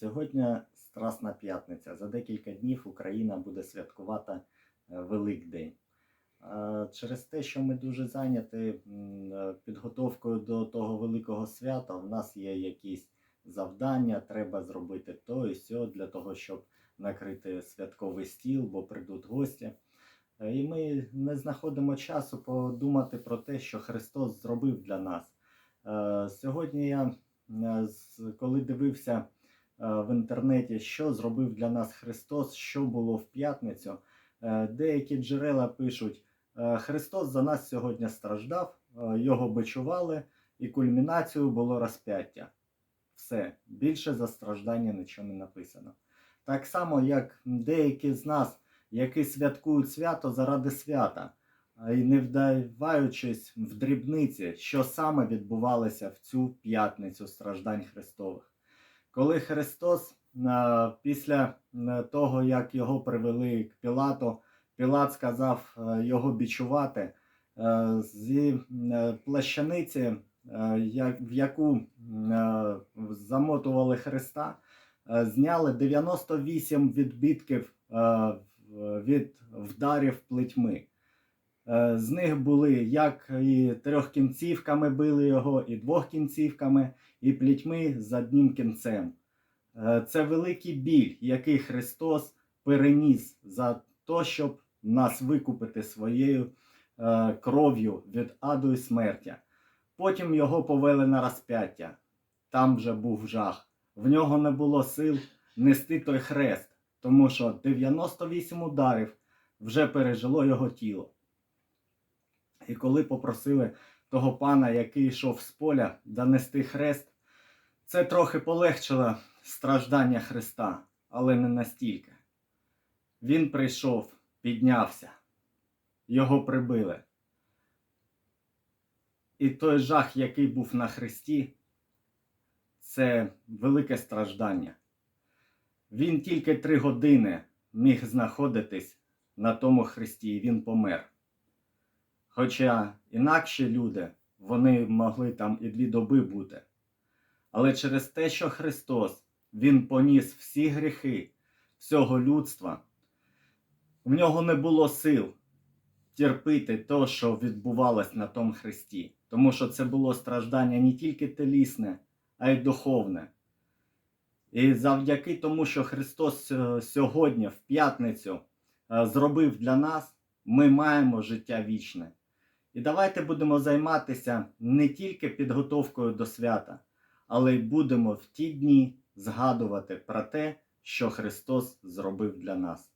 Сьогодні Страсна п'ятниця. За декілька днів Україна буде святкувати е, Великдень. Е, Через те, що ми дуже зайняті е, підготовкою до того великого свята, в нас є якісь завдання, треба зробити то і сьо для того, щоб накрити святковий стіл, бо прийдуть гості. І ми не знаходимо часу подумати про те, що Христос зробив для нас. Сьогодні я, коли дивився в інтернеті, що зробив для нас Христос, що було в п'ятницю, е, деякі джерела пишуть, е, Христос за нас сьогодні страждав, е, його бичували, і кульмінацією було розп'яття. Все, більше за страждання нічого не написано. Так само, як деякі з нас, які святкують свято заради свята, й не вдаваючись в дрібниці, що саме відбувалося в цю п'ятницю страждань Христових. Коли Христос е, після е, того, як його привели к Пілату, Пілат сказав е, його бічувати зі плащаниці, в яку замотували Христа, зняли 98 відбитків від вдарів плетьми. Е, З них були як і трьохкінцівками били його, і двохкінцівками, і плітьми з одним кінцем. Е, Це великий біль, який Христос переніс за те, щоб нас викупити своєю е, кров'ю від аду і смерті. Потім його повели на розп'яття. Там вже був жах. В нього не було сил нести той хрест, тому що 98 ударів вже пережило його тіло. І коли попросили того пана, який йшов з поля, донести хрест, це трохи полегшило страждання Христа, але не настільки. Він прийшов, піднявся, його прибили. І той жах, який був на Христі, це велике страждання. Він тільки три години міг знаходитись на тому Христі, і він помер. Хоча інакші люди, вони могли там і дві доби бути. Але через те, що Христос, Він поніс всі гріхи всього людства, в нього не було сил терпити те, що відбувалось на тому Христі. Тому що це було страждання не тільки телісне, а й духовне. І завдяки тому, що Христос е, сьогодні, в п'ятницю, е, зробив для нас, ми маємо життя вічне. І давайте будемо займатися не тільки підготовкою до свята, але й будемо в ті дні згадувати про те, що Христос зробив для нас.